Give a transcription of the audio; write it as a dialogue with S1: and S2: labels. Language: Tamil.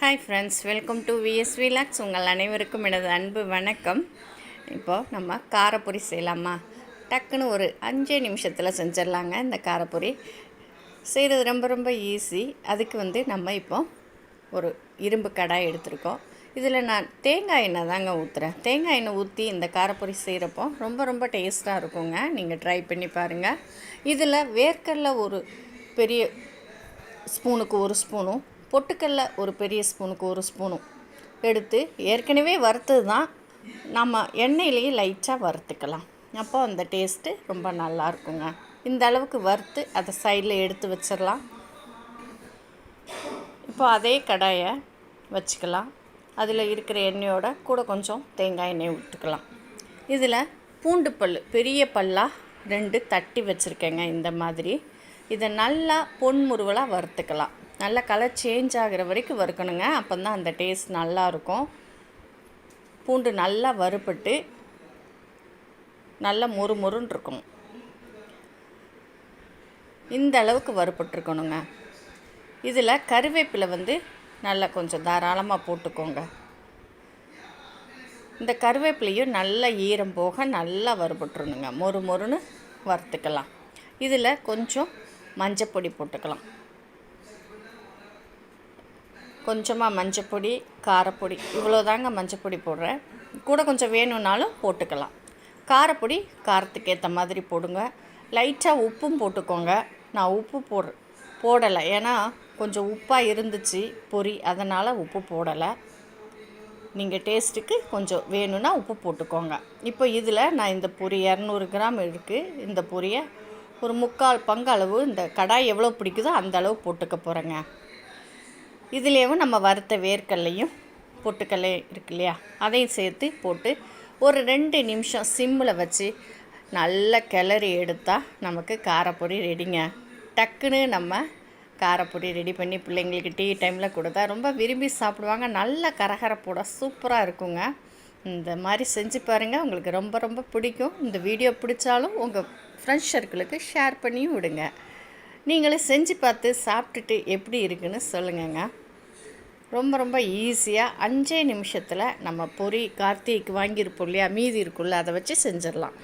S1: Hi friends welcome to VS vlogs உங்கள் அனைவருக்கும் எனது அன்பு வணக்கம். இப்போது நம்ம காரப்பொரி செய்யலாமா? டக்குன்னு ஒரு அஞ்சே நிமிஷத்தில் செஞ்சிடலாங்க இந்த காரப்பொரி. செய்கிறது ரொம்ப ரொம்ப ஈஸி அதுக்கு வந்து நம்ம இப்போ ஒரு இரும்பு கடாய் எடுத்திருக்கோம். இதில் நான் தேங்காய் எண்ணெய் தாங்க ஊற்றுறேன் தேங்காய் எண்ணெய் ஊற்றி இந்த காரப்பொரி செய்கிறப்போ ரொம்ப ரொம்ப டேஸ்ட்டாக இருக்குங்க. நீங்கள் ட்ரை பண்ணி பாருங்கள் இதில் வேர்க்கடல ஒரு பெரிய ஸ்பூனுக்கு ஒரு ஸ்பூனும் பொட்டுக்கல்ல ஒரு பெரிய ஸ்பூனுக்கு ஒரு ஸ்பூனும் எடுத்து ஏற்கனவே வறுத்தது தான். நம்ம எண்ணெயிலேயே லைட்டாக வறுத்துக்கலாம். அப்போ அந்த டேஸ்ட்டு ரொம்ப நல்லா இருக்குங்க. இந்த அளவுக்கு வறுத்து அதை சைடில் எடுத்து வச்சிடலாம். இப்போ அதே கடாயை வச்சுக்கலாம். அதில் இருக்கிற எண்ணெயோட கூட கொஞ்சம் தேங்காய் எண்ணெய் விட்டுக்கலாம் இதில் பூண்டு பல் பெரிய பல்லாக ரெண்டு தட்டி வச்சுருக்கேங்க இந்த மாதிரி. இதை நல்லா பொன்முருவலாக வறுத்துக்கலாம். நல்லா கலர் சேஞ்ச் ஆகிற வரைக்கும் வறுக்கணுங்க. அப்போ தான் அந்த டேஸ்ட் நல்லாயிருக்கும் பூண்டு நல்லா வறுபட்டு நல்லா மொறு மொறுன்னு இருக்கும் இந்த அளவுக்கு வறுப்பட்டுருக்கணுங்க இதில் கருவேப்பிலை வந்து நல்லா கொஞ்சம் தாராளமாக போட்டுக்கோங்க. இந்த கருவேப்பிலையும் நல்லா ஈரம் போக நல்லா வறுபட்டுருணுங்க மொறு மொறுன்னு வறுத்துக்கலாம். இதில் கொஞ்சம் மஞ்சப்பொடி போட்டுக்கலாம். கொஞ்சமாக மஞ்சப்பொடி காரப்பொடி இவ்வளோ தாங்க மஞ்சப்பொடி போடுறேன். கூட கொஞ்சம் வேணும்னாலும் போட்டுக்கலாம். காரப்பொடி காரத்துக்கு ஏற்ற மாதிரி போடுங்க. லைட்டாக உப்பும் போட்டுக்கோங்க. நான் உப்பு போடு போடலை. ஏன்னா கொஞ்சம் உப்பாக இருந்துச்சு பொரி அதனால் உப்பு போடலை. நீங்கள் டேஸ்ட்டுக்கு கொஞ்சம் வேணும்னா உப்பு போட்டுக்கோங்க. இப்போ இதில் நான் இந்த பொரி இரநூறு கிராம் இருக்குது இந்த பொரியை ஒரு முக்கால் பங்கு அளவு இந்த கடாய் எவ்வளோ பிடிக்குதோ அந்த அளவு போட்டுக்க போகிறேங்க இதுலேயும் நம்ம வறுத்த வேர்க்கல்லையும் பொட்டுக்கல்லை இருக்கு இல்லையா அதையும் சேர்த்து போட்டு ஒரு ரெண்டு நிமிஷம் சிம்மில் வச்சு நல்ல கிளறி எடுத்தால் நமக்கு காரப்பொடி ரெடிங்க. டக்குன்னு நம்ம காரப்பொடி ரெடி பண்ணி பிள்ளைங்களுக்கு டீ டைமில் கொடுத்தா ரொம்ப விரும்பி சாப்பிடுவாங்க. நல்ல கரகரப்போட சூப்பராக இருக்குங்க. இந்த மாதிரி செஞ்சு பாருங்கள் உங்களுக்கு ரொம்ப ரொம்ப பிடிக்கும். இந்த வீடியோ பிடிச்சாலும் உங்கள் ஃப்ரெண்ட்ஸ் சர்க்கிளுக்கு ஷேர் பண்ணியும் விடுங்க. நீங்களும் செஞ்சு பார்த்து சாப்பிட்டுட்டு எப்படி இருக்குன்னு சொல்லுங்கங்க. ரொம்ப ரொம்ப ஈஸியாக அஞ்சே நிமிஷத்தில் நம்ம பொரி கார்த்திகைக்கு வாங்கியிருப்போம் இல்லையா? மீதி இருக்குல்ல அதை வச்சு செஞ்சிடலாம்.